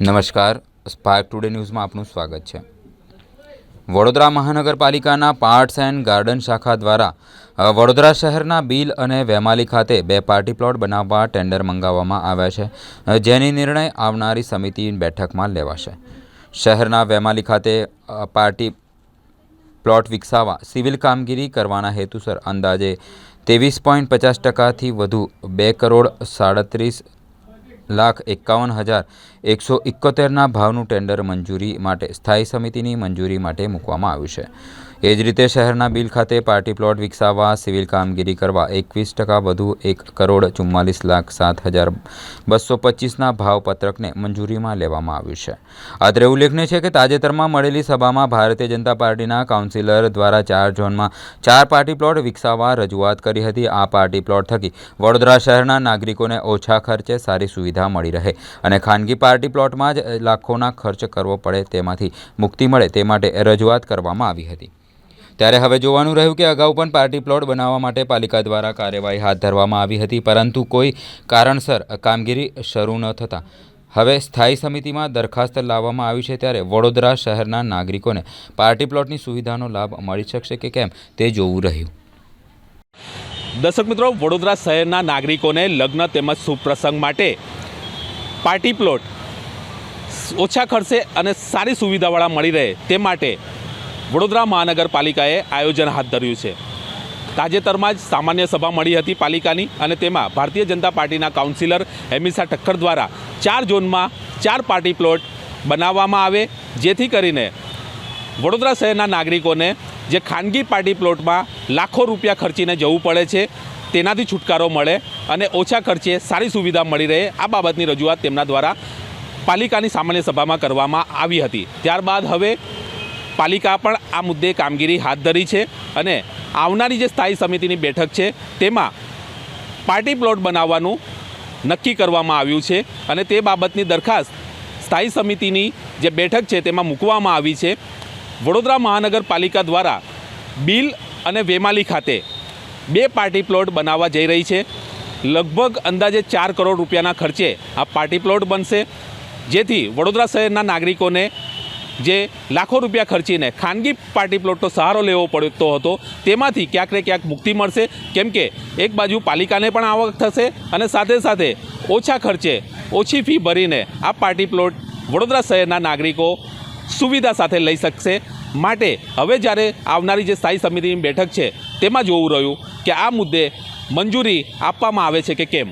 નમસ્કાર. Spark today ન્યૂઝમાં આપનું સ્વાગત છે. વડોદરા મહાનગરપાલિકાના પાર્ટ્સ એન્ડ ગાર્ડન શાખા દ્વારા વડોદરા શહેરના બિલ અને વેમાલી ખાતે બે પાર્ટી પ્લોટ બનાવવા ટેન્ડર મંગાવવામાં આવ્યા છે. જેની નિર્ણય આવનારી સમિતિ બેઠકમાં લેવાશે. શહેરના વેમાલી ખાતે પાર્ટી પ્લોટ વિકસાવવા, સિવિલ કામગીરી કરવાના હેતુસર અંદાજે ત્રેવીસ પોઈન્ટ પચાસ ટકાથી વધુ બે કરોડ સાડત્રીસ લાખ એકાવન હજાર એકસો ઇકોતેરના ભાવનું ટેન્ડર મંજૂરી માટે સ્થાયી સમિતિની મંજૂરી માટે મૂકવામાં આવ્યું છે. એ જ રીતે શહેરના બિલ ખાતે પાર્ટી પ્લોટ વિકસાવવા, સિવિલ કામગીરી કરવા એકવીસ ટકા વધુ એક કરોડ ચુમ્માલીસ લાખ સાત હજાર બસો પચીસના ભાવપત્રકને મંજૂરીમાં લેવામાં આવ્યું છે. અત્રે ઉલ્લેખનીય છે કે તાજેતરમાં મળેલી સભામાં ભારતીય જનતા પાર્ટીના કાઉન્સિલર દ્વારા ચાર ઝોનમાં ચાર પાર્ટી પ્લોટ વિકસાવવા રજૂઆત કરી હતી. આ પાર્ટી પ્લોટ થકી વડોદરા શહેરના નાગરિકોને ઓછા ખર્ચે સારી સુવિધા મળી રહે અને ખાનગી પાર્ટી પ્લોટમાં જ લાખોના ખર્ચ કરવો પડે તેમાંથી મુક્તિ મળે તે માટે રજૂઆત કરવામાં આવી હતી. ત્યારે હવે જોવાનું રહ્યું કે અગાઉ પણ પાર્ટી પ્લોટ બનાવવા માટે પાલિકા દ્વારા કાર્યવાહી હાથ ધરવામાં આવી હતી, પરંતુ કોઈ કારણસર કામગીરી શરૂ ન થતાં. હવે સ્થાયી સમિતિમાં દરખાસ્ત લાવવામાં આવી છે ત્યારે વડોદરા શહેરના નાગરિકોને પાર્ટી પ્લોટની સુવિધાનો લાભ મળી શકશે કે કેમ તે જોવું રહ્યું. દર્શક મિત્રો, વડોદરા શહેરના નાગરિકોને લગ્ન તેમજ સુપ્રસંગ પ્રસંગ માટે પાર્ટી પ્લોટ ઓછા ખર્ચે અને સારી સુવિધાવાળા મળી રહે તે માટે વડોદરા મહાનગરપાલિકાએ આયોજન હાથ ધર્યું છે. તાજેતરમાં જ સામાન્ય સભા મળી હતી પાલિકાની અને તેમાં ભારતીય જનતા પાર્ટીના કાઉન્સિલર હેમિસા ઠક્કર દ્વારા ચાર ઝોનમાં ચાર પાર્ટી પ્લોટ બનાવવામાં આવે, જેથી કરીને વડોદરા શહેરના નાગરિકોને જે ખાનગી પાર્ટી પ્લોટમાં લાખો રૂપિયા ખર્ચીને જવું પડે છે તેનાથી છુટકારો મળે અને ઓછા ખર્ચે સારી સુવિધા મળી રહે આ બાબતની રજૂઆત તેમના દ્વારા પાલિકાની સામાન્ય સભામાં કરવામાં આવી હતી. ત્યારબાદ હવે પાલિકા પણ આ મુદ્દે કામગીરી હાથ ધરી છે અને આવનારી જે સ્થાયી સમિતિની બેઠક છે તેમાં પાર્ટી પ્લોટ બનાવવાનું નક્કી કરવામાં આવ્યું છે અને તે બાબતની દરખાસ્ત સ્થાયી સમિતિની જે બેઠક છે તેમાં મૂકવામાં આવી છે. વડોદરા મહાનગરપાલિકા દ્વારા બિલ અને વેમાલી ખાતે બે પાર્ટી પ્લોટ બનાવવા જઈ રહી છે. લગભગ અંદાજે ચાર કરોડ રૂપિયાના ખર્ચે આ પાર્ટી પ્લોટ બનશે. જેથી વડોદરા શહેરના નાગરિકોને જે લાખો રૂપિયા ખર્ચીને ખાનગી પાર્ટી પ્લોટનો સહારો લેવો પડતો હતો, તેમાંથી ક્યાંક ક્યાંક મુક્તિ મળશે. કેમ કે એક બાજુ પાલિકાને પણ આવક થશે અને સાથે સાથે ઓછા ખર્ચે ઓછી ફી ભરીને આ પાર્ટી પ્લોટ વડોદરા શહેરના નાગરિકો સુવિધા સાથે લઈ શકશે. માટે હવે જ્યારે આવનારી જે સ્થાયી સમિતિની બેઠક છે, તેમાં જોવું રહ્યું કે આ મુદ્દે મંજૂરી આપવામાં આવે છે કે કેમ?